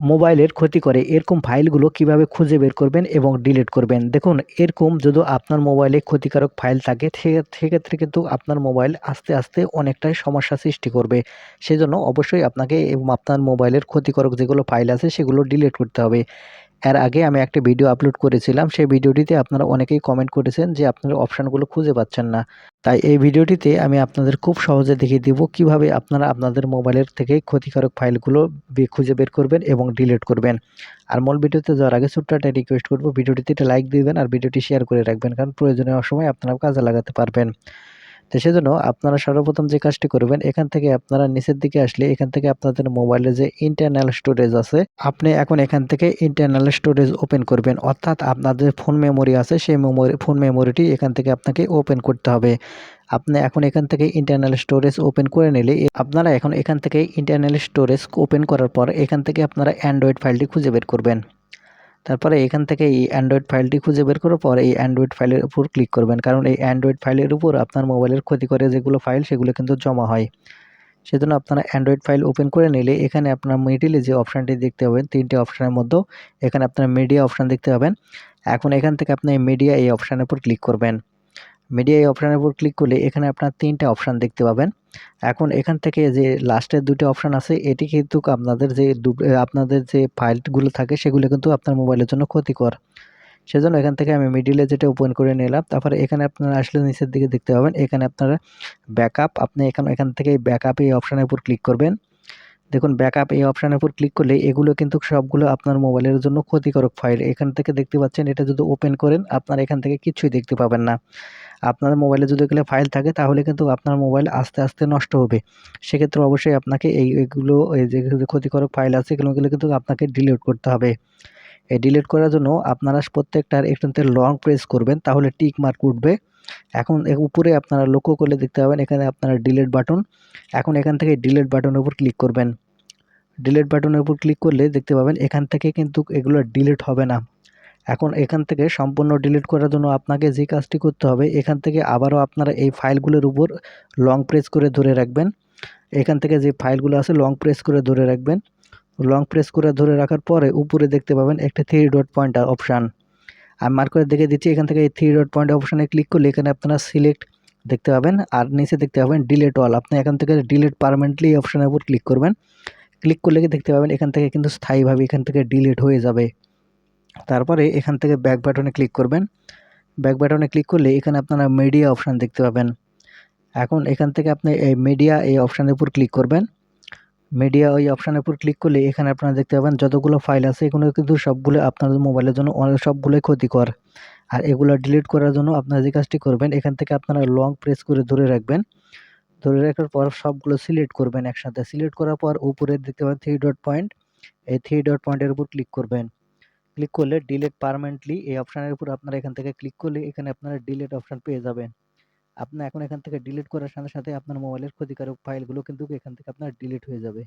মোবাইলের ক্ষতি করে, এরকম ফাইলগুলো কীভাবে খুঁজে বের করবেন এবং ডিলিট করবেন? দেখুন, এরকম যদি আপনার মোবাইলে ক্ষতিকারক ফাইল থাকে সেক্ষেত্রে কিন্তু আপনার মোবাইল আস্তে আস্তে অনেকটাই সমস্যা সৃষ্টি করবে। সেজন্য অবশ্যই আপনাকে এবং আপনার মোবাইলের ক্ষতিকারক যেগুলো ফাইল আছে, সেগুলো ডিলিট করতে হবে। এর আগে আমি একটা ভিডিও আপলোড করেছিলাম, সেই ভিডিওটিতে আপনারা অনেকেই কমেন্ট করেছেন যে আপনারা অপশানগুলো খুঁজে পাচ্ছেন না। তাই এই ভিডিওটিতে আমি আপনাদের খুব সহজে দেখিয়ে দিব কীভাবে আপনারা আপনাদের মোবাইলের থেকে ক্ষতিকারক ফাইলগুলো খুঁজে বের করবেন এবং ডিলিট করবেন। আর মূল ভিডিওতে যাওয়ার আগে ছোট্ট একটা রিকোয়েস্ট করব ভিডিওটিতে একটা লাইক দিবেন আর ভিডিওটি শেয়ার করে রাখবেন, কারণ প্রয়োজনীয় সময় আপনারা কাজে লাগাতে পারবেন। তো সেজন্য আপনারা সর্বপ্রথম যে কাজটি করবেন, এখান থেকে আপনারা নিচের দিকে আসলে এখান থেকে আপনাদের মোবাইলে যে ইন্টারনাল স্টোরেজ আছে, আপনি এখন এখান থেকে ইন্টারনাল স্টোরেজ ওপেন করবেন। অর্থাৎ আপনাদের ফোন মেমোরি আছে, সেই মেমোরি ফোন মেমোরিটি এখান থেকে আপনাকে ওপেন করতে হবে। আপনি এখন এখান থেকে ইন্টারনাল স্টোরেজ ওপেন করে নিলে, আপনারা এখন এখান থেকে ইন্টারনাল স্টোরেজ ওপেন করার পর এখান থেকে আপনারা অ্যান্ড্রয়েড ফাইলটি খুঁজে বের করবেন। তারপরে এখান থেকে এই অ্যান্ড্রয়েড ফাইলটি খুঁজে বের করার পর এই অ্যান্ড্রয়েড ফাইলের উপর ক্লিক করবেন। কারণ এই অ্যান্ড্রয়েড ফাইলের উপর আপনার মোবাইলের ক্ষতি করে যেগুলো ফাইল সেগুলো কিন্তু জমা হয়। সেজন্য আপনারা অ্যান্ড্রয়েড ফাইল ওপেন করে নিলে এখানে আপনার মিডিলে যে অপশানটি দেখতে পাবেন, তিনটি অপশানের মধ্যে, এখানে আপনার মিডিয়া অপশান দেখতে পাবেন। এখন এখান থেকে আপনি মিডিয়া এই অপশানের উপর ক্লিক করবেন। মিডিয়া এই অপশানের উপর ক্লিক করলে এখানে আপনার তিনটে অপশান দেখতে পাবেন। এখন এখান থেকে যে লাস্টের দুটো অপশান আছে, এটি কিন্তু আপনাদের যে আপনাদের যে ফাইলগুলো থাকে, সেগুলো কিন্তু আপনার মোবাইলের জন্য ক্ষতিকর। সেজন্য এখান থেকে আমি মিডিলে যেটা ওপেন করে নিলাম, তারপরে এখানে আপনারা আসলে নিচের দিকে দেখতে পাবেন, এখানে আপনারা ব্যাকআপ আপনি এখান এখান থেকে ব্যাকআপ এই অপশানের উপর ক্লিক করবেন। দেখুন ব্যাকআপ এই অপশানের উপর ক্লিক করলে এগুলো কিন্তু সবগুলো আপনার মোবাইলের জন্য ক্ষতিকারক ফাইল এখান থেকে দেখতে পাচ্ছেন, এটা যদি ওপেন করেন, আপনার এখান থেকে কিছুই দেখতে পাবেন না। আপনার মোবাইলে যদি এগুলো ফাইল থাকে, তাহলে কিন্তু আপনার মোবাইল আস্তে আস্তে নষ্ট হবে। সেক্ষেত্রে অবশ্যই আপনাকে এই, এগুলো, এই যে ক্ষতিকারক ফাইল আছে এগুলোগুলো কিন্তু আপনাকে ডিলিট করতে হবে। এই ডিলিট করার জন্য আপনারা প্রত্যেকটার একটুতে লং প্রেস করবেন, তাহলে টিক মার্ক উঠবে। এখন উপরে আপনারা লক্ষ্য করলে দেখতে পাবেন, এখানে আপনারা ডিলিট বাটন এখন এখান থেকে ডিলিট বাটনের উপর ক্লিক করবেন। ডিলিট বাটনের উপর ক্লিক করলে দেখতে পাবেন এখান থেকে কিন্তু এগুলো ডিলিট হবে না। এখন এখান থেকে সম্পূর্ণ ডিলিট করার জন্য আপনাকে যে কাজটি করতে হবে, এখান থেকে আবারও আপনারা এই ফাইলগুলোর উপর লং প্রেস করে ধরে রাখবেন। এখান থেকে যে ফাইলগুলো আছে লং প্রেস করে ধরে রাখবেন। লং প্রেস করে ধরে রাখার পরে উপরে দেখতে পাবেন একটা থ্রি ডট পয়েন্ট অপশান আমি মার্ক করে দেখে দিচ্ছি, এখান থেকে এই থ্রি ডট পয়েন্ট অপশানে ক্লিক করলে এখানে আপনারা সিলেক্ট দেখতে পাবেন, আর নিচে দেখতে পাবেন ডিলেট অল আপনি এখান থেকে ডিলেট পারমানেন্টলি অপশানের উপর ক্লিক করবেন। ক্লিক করলে দেখতে পাবেন? এখান থেকে কিন্তু স্থায়ীভাবে এখান থেকে ডিলিট হয়ে যাবে। তারপরে এখান থেকে ব্যাক বাটনে ক্লিক করবেন। ব্যাক বাটনে ক্লিক করলে এখানে আপনারা মিডিয়া অপশান দেখতে পাবেন। এখন এখান থেকে আপনি এই মিডিয়া এই অপশানের উপর ক্লিক করবেন। মিডিয়া ওই অপশানের উপর ক্লিক করলে এখানে আপনারা দেখতে পাবেন যতগুলো ফাইল আছে, এগুলো কিন্তু সবগুলো আপনাদের মোবাইলের জন্য অনেক সবগুলোই ক্ষতিকর। আর এগুলো ডিলিট করার জন্য আপনারা যে কাজটি করবেন, এখান থেকে আপনারা লং প্রেস করে ধরে রাখবেন। ধরে রাখার পর সবগুলো সিলেক্ট করবেন একসাথে। সিলেক্ট করার পর উপরে দেখতে পাবেন থ্রি ডট পয়েন্ট এই থ্রি ডট পয়েন্টের উপর ক্লিক করবেন। ক্লিক করলে ডিলেট পারমানেন্টলি এই অপশানের উপর আপনারা এখান থেকে ক্লিক করলে এখানে আপনারা ডিলেট অপশান পেয়ে যাবেন। আপনি এখন এখান থেকে ডিলিট করার সাথে সাথে আপনার মোবাইলের ক্ষতিকারক ফাইলগুলো কিন্তু এখান থেকে আপনার ডিলিট হয়ে যাবে।